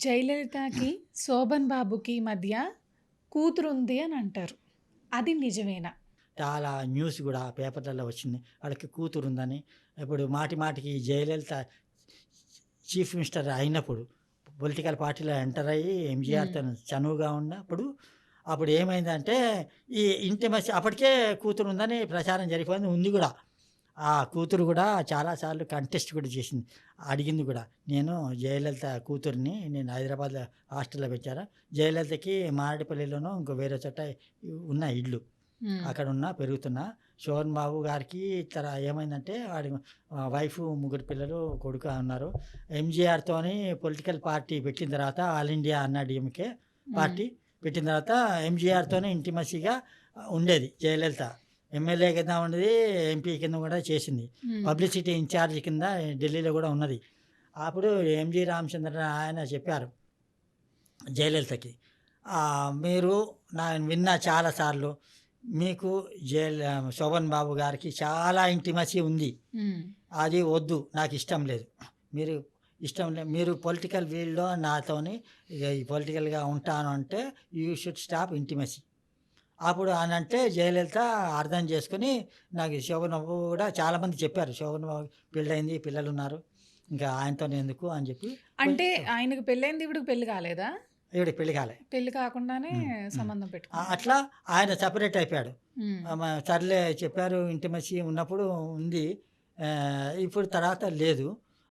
జయలలితకి, శోభన్ బాబుకి మధ్య కూతురుంది అని అంటారు. అది నిజమేనా? చాలా న్యూస్ గూడా పేపర్‌లలో వచ్చింది. వాళ్ళకి కూతురుందని. ఇప్పుడు మాటి మాటికి జయలలిత చీఫ్ మినిస్టర్ అయినప్పుడు పొలిటికల్ పార్టీలో ఎంటర్ అయ్యి ఎంజీఆర్. తను చనువుగా ఉన్నప్పుడు అప్పుడు ఏమైందంటే ఈ ఇంటిమసీ అప్పటికే కూతురుందని ప్రచారం జరిగిపోయింది. ఉంది గూడా. ఆ కూతురు గూడా చాలా సార్లు కంటెస్ట్ కూడా చేసింది. అడిగింది గూడా. నేను జయలలిత కూతురిని నేను హైదరాబాద్‌లో హాస్టల్‌లో పెట్టారా. జయలలితకి మారేడుపల్లిలోనో ఇంకో వేరే చోట ఉన్నాయి ఇళ్ళు. హ్మ్. అక్కడున్నా పెరుగుతున్నా. శోభన్ బాబు గారికి తర ఏమైందంటే వాడి వైఫ్, ముగ్గురు పిల్లలు, కొడుకు ఉన్నారు. ఎంజీఆర్‌తోని పొలిటికల్ పార్టీ పెట్టిన తర్వాత all India Anna DMK. Party పెట్టిన తర్వాత ఎంజీఆర్‌తోనే ఇంటిమసీగా ఉండేది జయలలిత. ఎమ్మెల్యే కింద ఉండేది. ఎంపీ కింద కూడా చేసింది. పబ్లిసిటీ ఇన్‌చార్జ్ కింద ఢిల్లీలో కూడా ఉన్నది. అప్పుడు ఎంజీ రామచంద్రన్ ఆయన చెప్పారు జయలలితకి. మీరు నేను విన్నా చాలా సార్లు మీకు జయల శోభన్ బాబు గారికి చాలా ఇంటిమసీ ఉంది. అది వద్దు. నాకిష్టం లేదు. మీరు ఇష్టం లే మీరు పొలిటికల్ ఫీల్డ్‌లో నాతోని పొలిటికల్‌గా ఉంటాను అంటే యూ షుడ్ స్టాప్ ఇంటిమసీ. అప్పుడు అనంటే జయలలిత అర్థం చేసుకొని నాకు శోభన్ బాబు కూడా చాలామంది చెప్పారు. శోభన్ బాబు పెళ్ళయింది. పిల్లలున్నారు. ఇంకా ఆయనతోనే ఎందుకు అని చెప్పి అంటే ఆయనకి పెళ్ళైంది ఈవిడకి పెళ్ళి కాలేదా? ఈవిడకి పెళ్ళి కాలే. పెళ్ళి కాకుండానే. సంబంధం! పెట్టుకున్నారు. అట్లా ఆయన సెపరేట్ అయిపోయాడు. సర్లే చెప్పారు ఇంటిమసీ ఉన్నప్పుడు ఉంది. ఇప్పుడు తర్వాత లేదు.